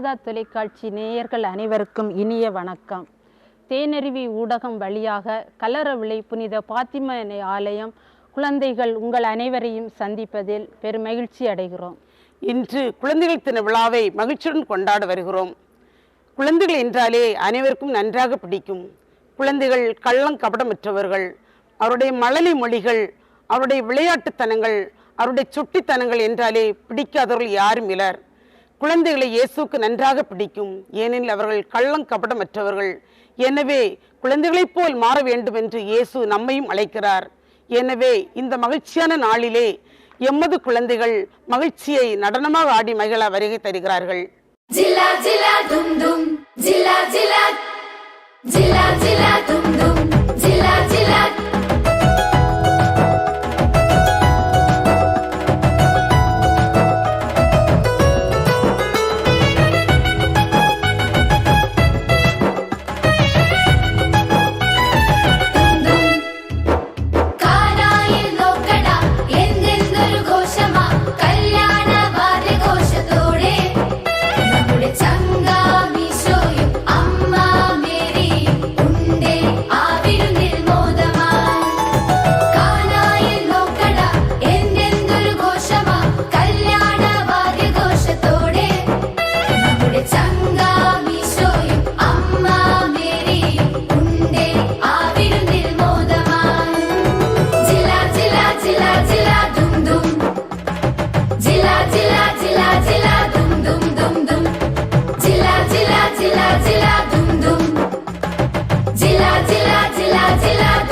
மாதா தொலைக்காட்சி நேயர்கள் அனைவருக்கும் இனிய வணக்கம். தேனருவி ஊடகம் வழியாக கலரவிளை புனித பாத்திமனை ஆலயம் குழந்தைகள் உங்கள் அனைவரையும் சந்திப்பதில் பெரும் மகிழ்ச்சி அடைகிறோம். இன்று குழந்தைகள் தின விழாவை மகிழ்ச்சியுடன் கொண்டாட வருகிறோம். குழந்தைகள் என்றாலே அனைவருக்கும் நன்றாக பிடிக்கும். குழந்தைகள் கள்ளம் கபடமற்றவர்கள் அவருடைய மழலை மொழிகள் அவருடைய விளையாட்டுத்தனங்கள் அவருடைய சுட்டித்தனங்கள் என்றாலே பிடிக்காதவர்கள் யாரும் இலர். குழந்தைகளை இயேசுக்கு நன்றாக பிடிக்கும். ஏனெனில் அவர்கள் கள்ளம் கபடமற்றவர்கள். எனவே குழந்தைகளைப் போல் மாற வேண்டும் என்று இயேசு நம்மையும் அழைக்கிறார். எனவே இந்த மகிழ்ச்சியான நாளிலே எம்மது குழந்தைகள் மகிழ்ச்சியை நடனமாக ஆடி மகிழ வருகை தருகிறார்கள். Zilla zilla தும் தும் zilla zilla, zilla zilla தும் தும் zilla zilla. Latin, Latin.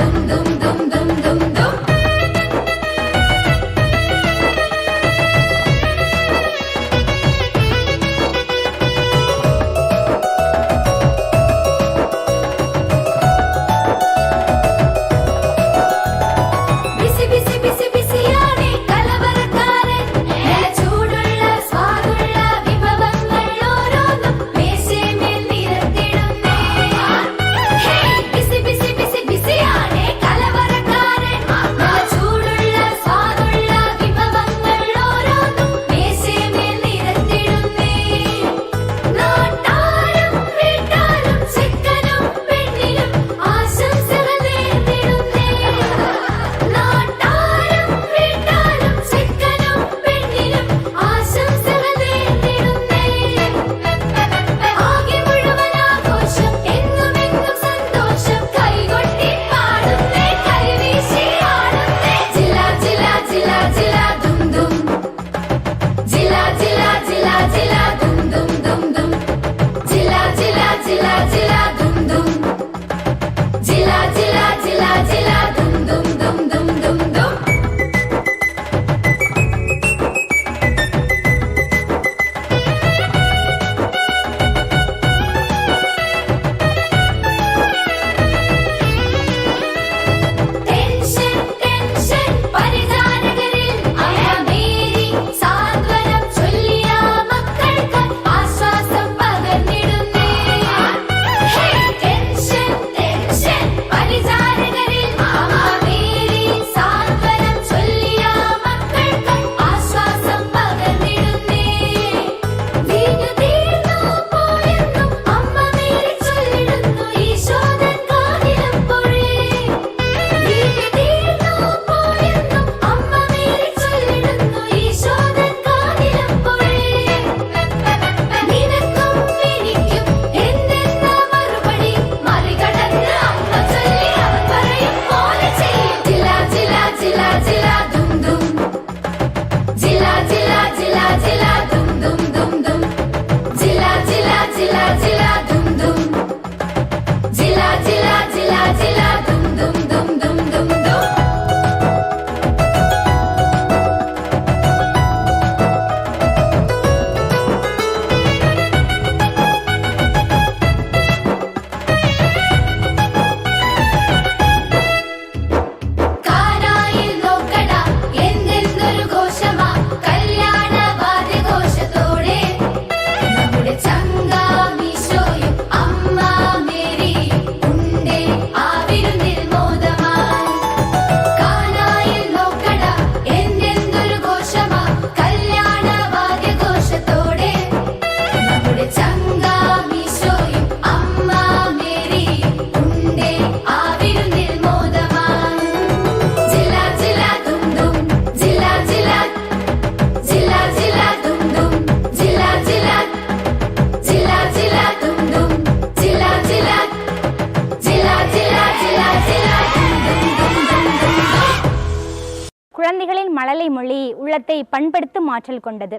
மழலை மொழி உள்ளத்தை பண்படுத்தும் ஆற்றல் கொண்டது.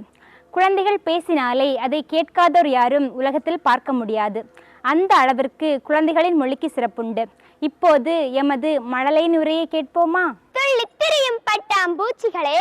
குழந்தைகள் பேசினாலே அதை கேட்காதோர் யாரும் உலகத்தில் பார்க்க முடியாது. அந்த அளவிற்கு குழந்தைகளின் மொழிக்கு சிறப்புண்டு. இப்போது எமது மழலையின் உரையை கேட்போமா? துள்ளித் பட்டாம் பூச்சிகளே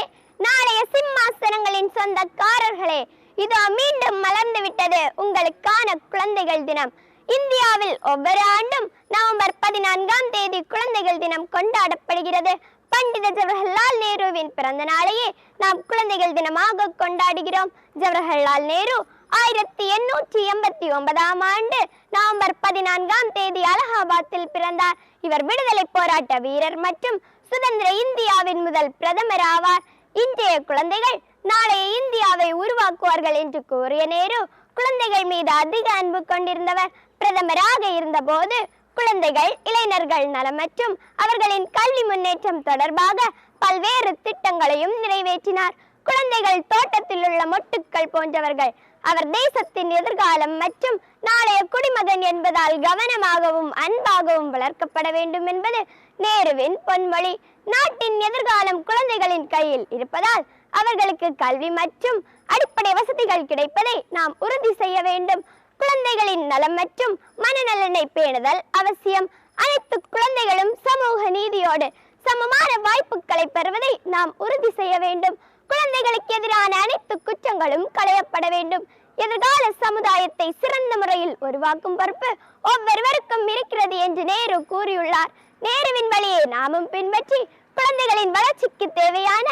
நாளைய சிம்மாசனங்களின் சொந்தக்காரர்களே இதோ மீண்டும் மலர்ந்து விட்டது உங்களுக்கான குழந்தைகள் தினம். இந்தியாவில் ஒவ்வொரு ஆண்டும் நவம்பர் பதினான்காம் தேதி குழந்தைகள் தினம் கொண்டாடப்படுகிறது. பண்டித ஜவஹர்லால் நேருவின் பிறந்த நாளையே நாம் குழந்தைகள் தினமாக கொண்டாடுகிறோம். ஜவஹர்லால் நேரு ஆயிரத்தி எண்ணூற்றி எண்பத்தி ஒன்பதாம் ஆண்டு நவம்பர் பதினான்காம் தேதி அலகாபாத்தில் பிறந்தார். இவர் விடுதலை போராட்ட வீரர் மற்றும் சுதந்திர இந்தியாவின் முதல் பிரதமர் ஆவார். இன்றைய குழந்தைகள் நாளைய இந்தியாவை உருவாக்குவார்கள் என்று கூறிய நேரு குழந்தைகள் மீது அதிக அன்பு கொண்டிருந்தவர். பிரதமராக இருந்தபோது குழந்தைகள் இளைஞர்கள் நலம் மற்றும் அவர்களின் கல்வி முன்னேற்றம் தொடர்பாக பல்வேறு திட்டங்களையும் நிறைவேற்றினார். குழந்தைகள் தோட்டத்தில் உள்ள மொட்டுக்கள் போன்றவர்கள் அவர் தேசத்தின் எதிர்காலம் மற்றும் நாளைய குடிமகன் என்பதால் கவனமாகவும் அன்பாகவும் வளர்க்கப்பட வேண்டும் என்பது நேருவின் பொன்மொழி. நாட்டின் எதிர்காலம் குழந்தைகளின் கையில் இருப்பதால் அவர்களுக்கு கல்வி மற்றும் அடிப்படை வசதிகள் கிடைப்பதை நாம் உறுதி செய்ய வேண்டும். குழந்தைகளின் நலம் மற்றும் மனநலனை பேணுதல் அவசியம். அனைத்து குழந்தைகளும் சமூக நீதியோடு சமமான வாய்ப்புகளை பெறுவதை நாம் உறுதி செய்ய வேண்டும். குழந்தைகளுக்கு எதிரான அனைத்து குற்றங்களும் களையப்பட வேண்டும். எதிர்கால சமுதாயத்தை சிறந்த முறையில் உருவாக்கும் பொறுப்பு ஒவ்வொருவருக்கும் இருக்கிறது என்று நேரு கூறியுள்ளார். நேருவின் வழியை நாமும் பின்பற்றி குழந்தைகளின் வளர்ச்சிக்கு தேவையான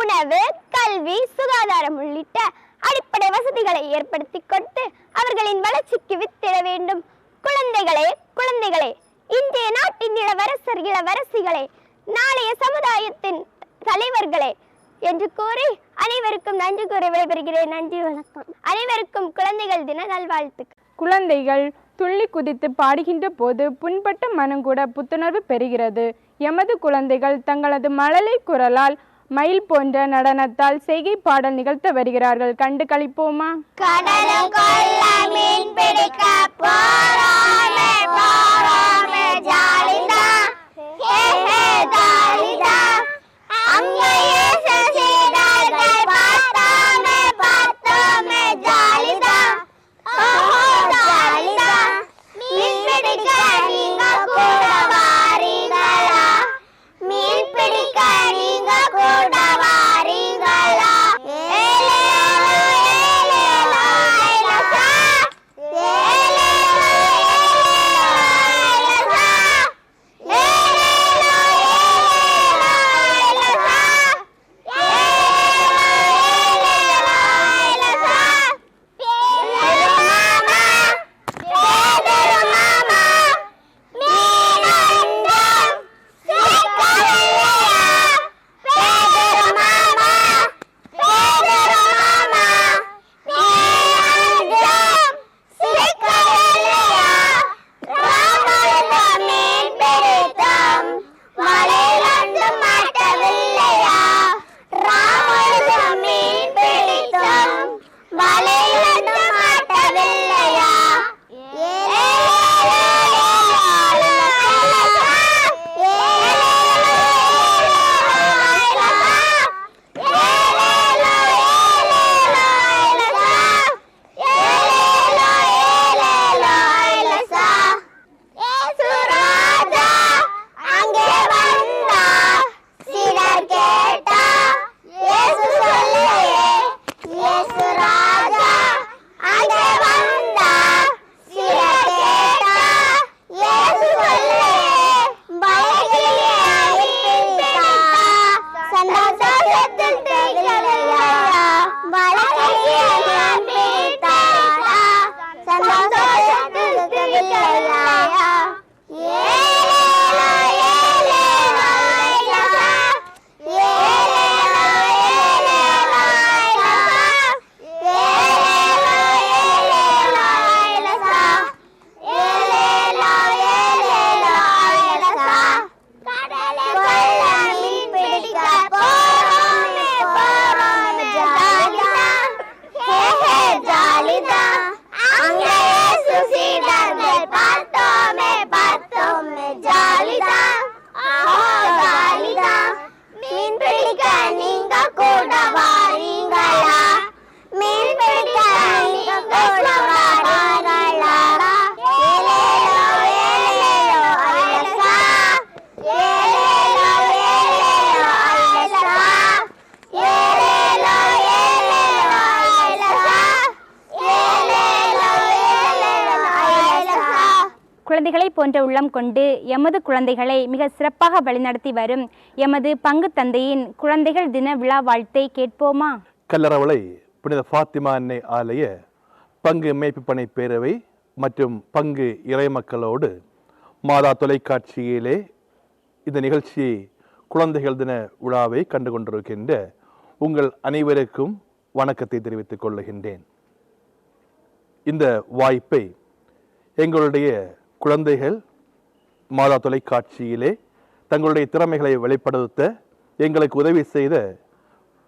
உணவு கல்வி சுகாதாரம் உள்ளிட்ட அடிப்படை வசதிகளை ஏற்படுத்தி கொண்டு அவர்களின் வளர்ச்சிக்கு வித்திட வேண்டும். குழந்தைகளே குழந்தைகளே இன்றைய நாட்டின் இளவரசர் இளவரசிகளே நாளைய சமுதாயத்தின் தலைவர்களே என்று கூறி அனைவருக்கும் நன்றி கூறி விடைபெறுகிறேன். நன்றி வணக்கம். அனைவருக்கும் குழந்தைகள் தின நல்வாழ்த்துக்கள். குழந்தைகள் துள்ளி குதித்து பாடுகின்ற போது புண்பட்ட மனங்கூட புத்துணர்வு பெறுகிறது. எமது குழந்தைகள் தங்களது மழலை குரலால் மயில் போன்ற நடனத்தால் செய்கை பாடல் நிகழ்த்த வருகிறார்கள். கண்டு களிப்போமா? கடலும் மீன் பிடிக்க போறாமே போறாமே ஜா போன்ற உள்ளம் கொண்டு எமது குழந்தைகளை மிக சிறப்பாக வழிநடத்தி வரும் எமது பங்கு தந்தையின் குழந்தைகள் தின விழா வாழ்த்தை கேட்போமா? கல்லறவளை புனித ஃபாத்திமா அன்னை ஆலய பங்கு மேய்ப்பு பணி பேரவை மற்றும் பங்கு இறை மக்களோடு மாதா தொலைக்காட்சியிலே இந்த நிகழ்ச்சியை குழந்தைகள் தின விழாவை கண்டு கொண்டிருக்கின்ற உங்கள் அனைவருக்கும் வணக்கத்தை தெரிவித்துக் கொள்ளுகின்றேன். இந்த வாய்ப்பை எங்களுடைய குழந்தைகள் மாதா தொலைக்காட்சியிலே தங்களுடைய திறமைகளை வெளிப்படுத்த எங்களுக்கு உதவி செய்த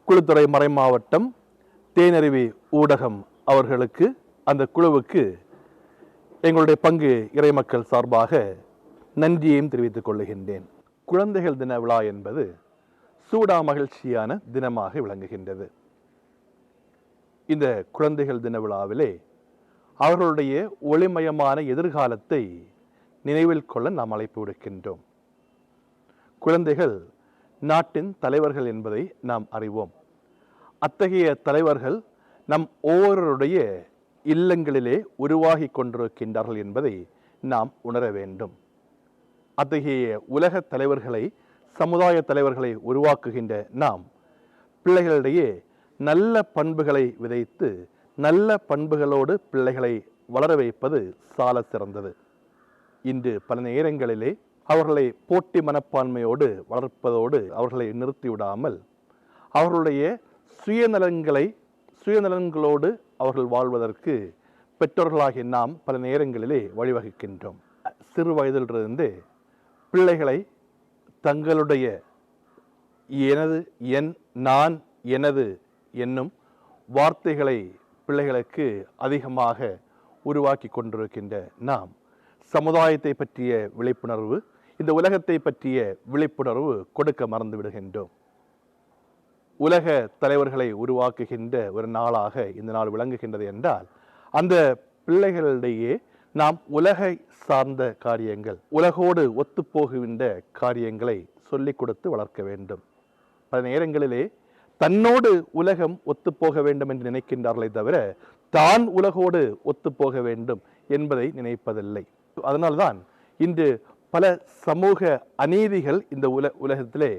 குழுத்துறை மறைமாவட்டம் தேனருவி ஊடகம் அவர்களுக்கு அந்த குழுவுக்கு எங்களுடைய பங்கு இறைமக்கள் சார்பாக நன்றியையும் தெரிவித்துக் கொள்ளுகின்றேன் குழந்தைகள் தின விழா என்பது சூடா மகிழ்ச்சியான தினமாக விளங்குகின்றது. இந்த குழந்தைகள் தின விழாவிலே அவர்களுடைய ஒளிமயமான எதிர்காலத்தை நினைவில் கொள்ள நாம் அழைப்பு விடுக்கின்றோம். குழந்தைகள் நாட்டின் தலைவர்கள் என்பதை நாம் அறிவோம். அத்தகைய தலைவர்கள் நம் ஒவ்வொருவருடைய இல்லங்களிலே உருவாகி கொண்டிருக்கின்றார்கள் என்பதை நாம் உணர வேண்டும். அத்தகைய உலக தலைவர்களை சமுதாய தலைவர்களை உருவாக்குகின்ற நாம் பிள்ளைகளிடையே நல்ல பண்புகளை விதைத்து நல்ல பண்புகளோடு பிள்ளைகளை வளர வைப்பது சால சிறந்தது. இன்று பல நேரங்களிலே அவர்களை போட்டி மனப்பான்மையோடு வளர்ப்பதோடு அவர்களை நிறுத்திவிடாமல் அவர்களுடைய சுயநலன்களை சுயநலன்களோடு அவர்கள் வாழ்வதற்கு பெற்றோர்களாகிய நாம் பல நேரங்களிலே வழிவகுக்கின்றோம். சிறு வயதிலிருந்து பிள்ளைகளை தங்களுடைய எனது என் நான் எனது என்னும் வார்த்தைகளை பிள்ளைகளுக்கு அதிகமாக உருவாக்கி கொண்டிருக்கின்ற நாம் சமுதாயத்தை பற்றிய விழிப்புணர்வு இந்த உலகத்தை பற்றிய விழிப்புணர்வு கொடுக்க மறந்து விடுகின்றோம். உலக தலைவர்களை உருவாக்குகின்ற ஒரு நாளாக இந்த நாள் விளங்குகின்றது என்றால் அந்த பிள்ளைகளிடையே நாம் உலகை சார்ந்த காரியங்கள் உலகோடு ஒத்துப்போகின்ற காரியங்களை சொல்லிக் கொடுத்து வளர்க்க வேண்டும். பல நேரங்களிலே தன்னோடு உலகம் ஒத்துப்போக வேண்டும் என்று நினைக்கின்றார்களே தவிர தான் உலகோடு ஒத்துப்போக வேண்டும் என்பதை நினைப்பதில்லை. அதனால்தான் இன்று பல சமூக அநீதிகள் இந்த உல உலகத்திலே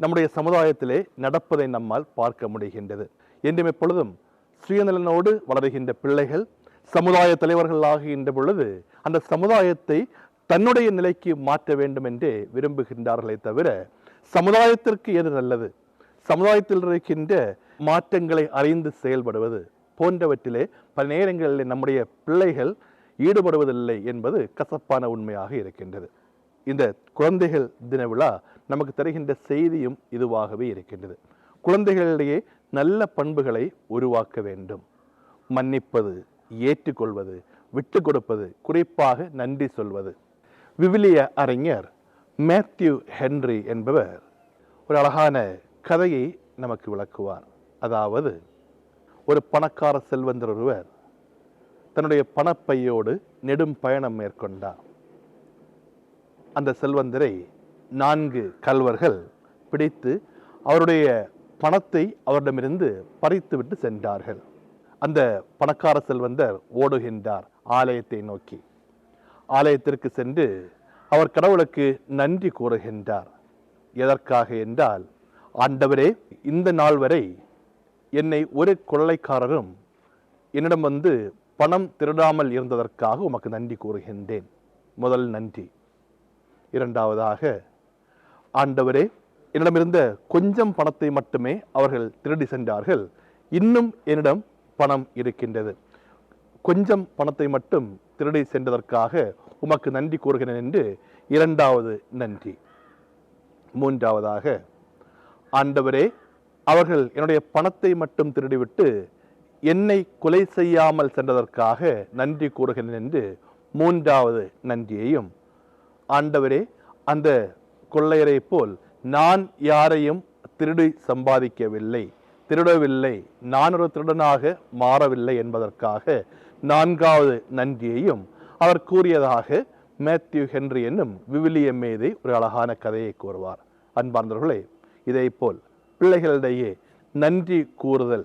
நம்முடைய சமுதாயத்திலே நடப்பதை நம்மால் பார்க்க முடிகின்றது. என்றும் எப்பொழுதும் சுயநலனோடு வளருகின்ற பிள்ளைகள் சமுதாய தலைவர்கள் ஆகின்ற பொழுது அந்த சமுதாயத்தை தன்னுடைய நிலைக்கு மாற்ற வேண்டும் என்றே விரும்புகின்றார்களே தவிர சமுதாயத்திற்கு எது நல்லது? சமுதாயத்தில் இருக்கின்ற மாற்றங்களை அறிந்து செயல்படுவது போன்றவற்றிலே பல நேரங்களில் நம்முடைய பிள்ளைகள் ஈடுபடுவதில்லை என்பது கசப்பான உண்மையாக இருக்கின்றது. இந்த குழந்தைகள் தின விழா நமக்கு தருகின்ற செய்தியும் இதுவாகவே இருக்கின்றது. குழந்தைகளிடையே நல்ல பண்புகளை உருவாக்க வேண்டும். மன்னிப்பது ஏற்றுக்கொள்வது விட்டு கொடுப்பது குறிப்பாக நன்றி சொல்வது. விவிலிய அறிஞர் மேத்யூ ஹென்றி என்பவர் ஒரு அழகான கதையை நமக்கு விளக்குவார். அதாவது ஒரு பணக்கார செல்வந்தர் ஒருவர் தன்னுடைய பணப்பையோடு நெடும் பயணம் மேற்கொண்டார். அந்த செல்வந்தரை நான்கு கல்வர்கள் பிடித்து அவருடைய பணத்தை அவரிடமிருந்து பறித்துவிட்டு சென்றார்கள். அந்த பணக்கார செல்வந்தர் ஓடுகின்றார் ஆலயத்தை நோக்கி. ஆலயத்திற்கு சென்று அவர் கடவுளுக்கு நன்றி கூறுகின்றார். எதற்காக என்றால் ஆண்டவரே இந்த நாள் வரை என்னை ஒரு கொள்ளைக்காரரும் என்னிடம் வந்து பணம் திருடாமல் இருந்ததற்காக உமக்கு நன்றி கூறுகின்றேன். முதல் நன்றி. இரண்டாவதாக ஆண்டவரே என்னிடமிருந்த கொஞ்சம் பணத்தை மட்டுமே அவர்கள் திருடி சென்றார்கள். இன்னும் என்னிடம் பணம் இருக்கின்றது. கொஞ்சம் பணத்தை மட்டும் திருடி சென்றதற்காக உமக்கு நன்றி கூறுகிறேன் என்று இரண்டாவது நன்றி. மூன்றாவதாக ஆண்டவரே அவர்கள் என்னுடைய பணத்தை மட்டும் திருடிவிட்டு என்னை கொலை செய்யாமல் சென்றதற்காக நன்றி கூறுகிறேன் என்று மூன்றாவது நன்றியையும் ஆண்டவரே அந்த கொள்ளையரை போல் நான் யாரையும் திருடி சம்பாதிக்கவில்லை. திருடவில்லை. நான் ஒரு திருடனாக மாறவில்லை என்பதற்காக நான்காவது நன்றியையும் அவர் கூறியதாக மேத்யூ ஹென்றி என்னும் விவிலிய மேதை ஒரு அழகான கதையை கூறுவார். அன்பார்ந்தவர்களே இதே போல் பிள்ளைகளிடையே நன்றி கூறுதல்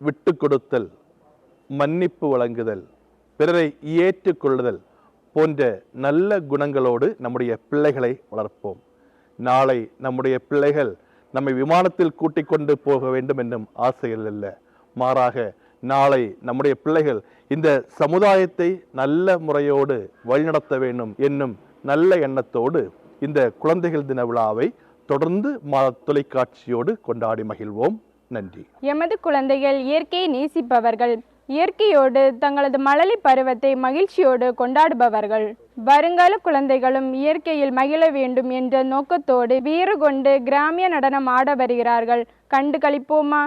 விட்டு கொடுத்தல் மன்னிப்பு வழங்குதல் பிறரை ஏற்றுக்கொள்ளுதல் போன்ற நல்ல குணங்களோடு நம்முடைய பிள்ளைகளை வளர்ப்போம். நாளை நம்முடைய பிள்ளைகள் நம்மை விமானத்தில் கூட்டிக் கொண்டு போக வேண்டும் என்னும் ஆசைகள் அல்ல. மாறாக நாளை நம்முடைய பிள்ளைகள் இந்த சமுதாயத்தை நல்ல முறையோடு வழிநடத்த வேண்டும் என்னும் நல்ல எண்ணத்தோடு இந்த குழந்தைகள் தின விழாவை தொடர்ந்து மத தொலைக்காட்சியோடு கொண்டாடி மகிழ்வோம். நன்றி. எமது குழந்தைகள் இயற்கையை நேசிப்பவர்கள். இயற்கையோடு தங்களது மழலை பருவத்தை மகிழ்ச்சியோடு கொண்டாடுபவர்கள். வருங்கால குழந்தைகளும் இயற்கையில் மகிழ வேண்டும் என்ற நோக்கத்தோடு வீறு கொண்டு கிராமிய நடனம் ஆட வருகிறார்கள். கண்டு கழிப்போமா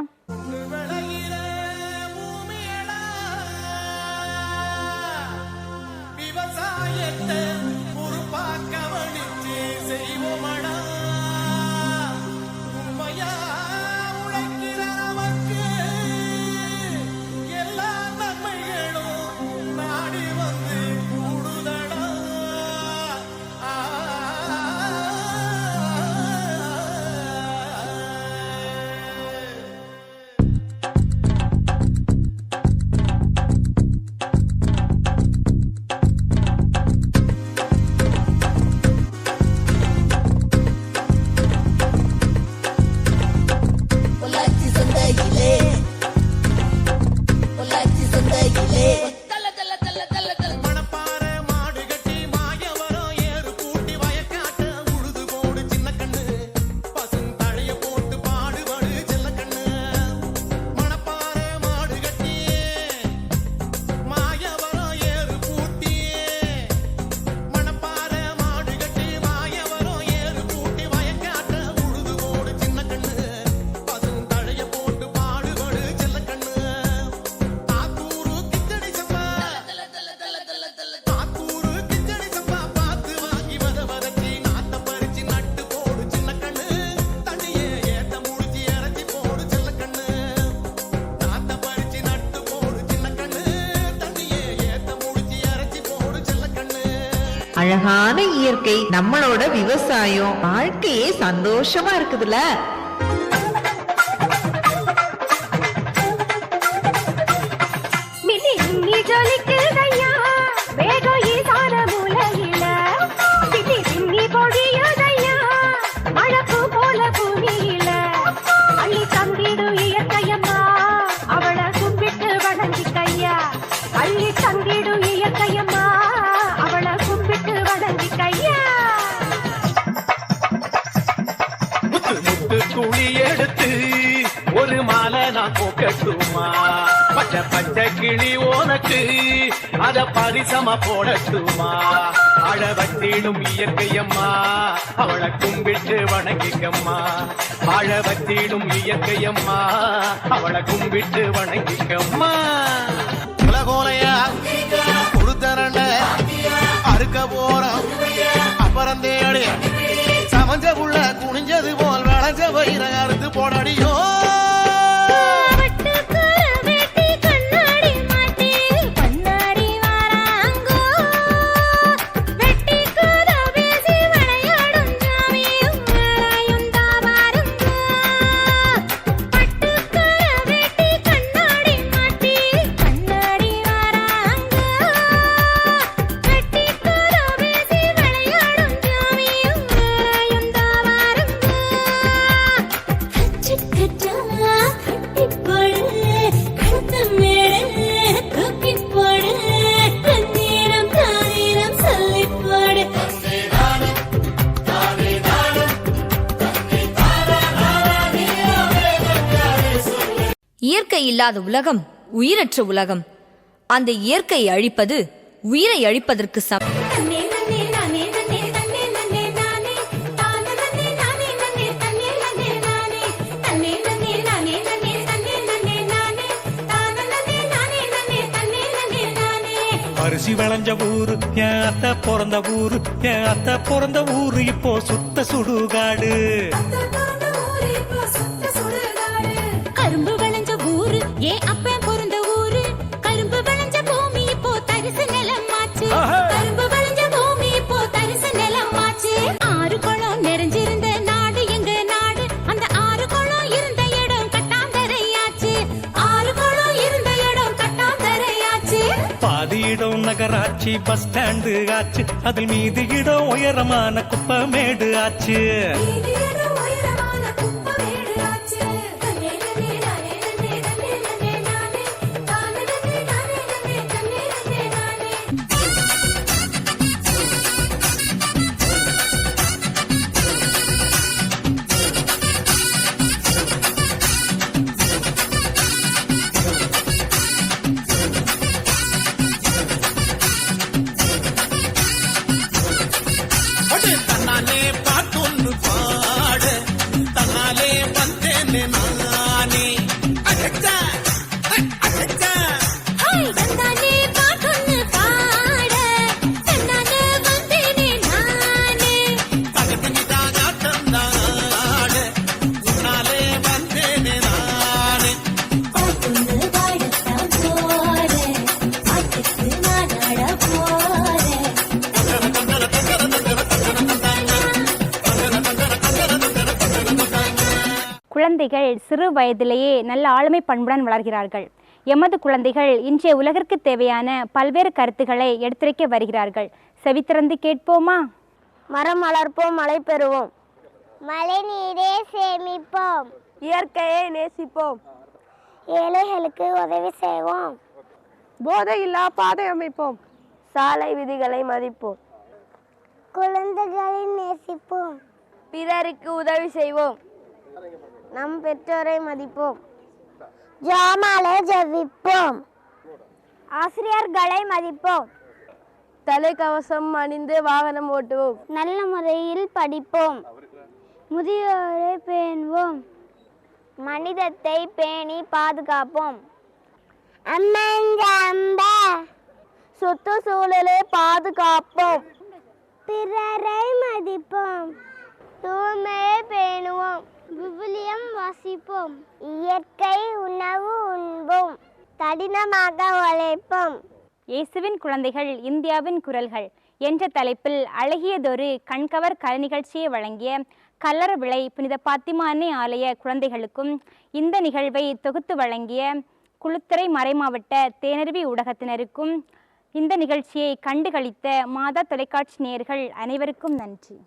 அழகான இயற்கை நம்மளோட விவசாயம். வாழ்க்கையே சந்தோஷமா இருக்குதுல்ல? மின்னி மின்னி போடட்டுமா பச்சை பச்சை கிளி உனக்கு அத பரிசம போடட்டுமா? அழ வத்திடும் இயற்கையம்மா. அவளை கும்பிட்டு வணங்கிக்கம்மா. அழ வத்திடும் இயற்கையம்மா. அவளை கும்பிட்டு வணங்கிக்கம்மா. உலகோலையா? கொடுத்தரண்ட அறுக்க போறோம். அப்புறம் தேடி. சமஞ்ச புள்ள குனிஞ்சது போல் விளைஞ்ச வயிற அறுத்து போடடியோ. இல்லாத உலகம் உயிரற்ற உலகம். அந்த இயற்கையை அழிப்பது உயிரை அழிப்பதற்கு சம அரிசி விளைஞ்ச ஊரு என் அத்தை பிறந்த ஊரு என் அத்தை பிறந்த ஊரு இப்போ சுத்த சுடுகாடு. நகராட்சி பஸ் ஸ்டாண்டு ஆச்சு. அதில் மீது இடம் உயரமான குப்பமேடு ஆச்சு. குழந்தைகள் சிறு வயதிலேயே நல்ல ஆளுமை பண்புடன் வளர்கிறார்கள். எமது குழந்தைகள் இன்றைய உலகிற்கு தேவையான பல்வேறு கருத்துக்களை எடுத்துரைக்க வருகிறார்கள். செவித்திறந்து கேட்போமா? மரம் வளர்ப்போம் மழை பெறுவோம். மழை நீரே சேமிப்போம். இயற்கையை நேசிப்போம். ஏழைகளுக்கு உதவி செய்வோம். போதையில்லா பாதை அமைப்போம். சாலை விதிகளை மதிப்போம். குழந்தைகளை நேசிப்போம். பிறருக்கு உதவி செய்வோம். நம் பெற்றோரை மதிப்போம். ஜாமாலை ஜெபிப்போம். ஆசிரியர்களை மதிப்போம். தலைக்கவசம் அணிந்து வாகனம் ஓட்டுவோம். நல்ல முறையில் படிப்போம். முதியோரை பேணுவோம். மனிதத்தை பேணி பாதுகாப்போம். சுற்றுச்சூழலை பாதுகாப்போம். பிறரை மதிப்போம். தூய்மையை பேணுவோம். விவிலியம் வாசிப்போம். இயற்கை உணவு உண்போம். தடினமாக உழைப்போம். இயேசுவின் குழந்தைகள் இந்தியாவின் குரல்கள். என்ற தலைப்பில் அழகியதொரு கண்கவர் கலை நிகழ்ச்சியை வழங்கிய கல்லற விளை புனித பாத்திமா அன்னை ஆலய குழந்தைகளுக்கும் இந்த நிகழ்வை தொகுத்து வழங்கிய குளுத்துறை மறைமாவட்ட தேனருவி ஊடகத்தினருக்கும் இந்த நிகழ்ச்சியை கண்டுகளித்த மாதா தொலைக்காட்சி நேயர்கள் அனைவருக்கும் நன்றி.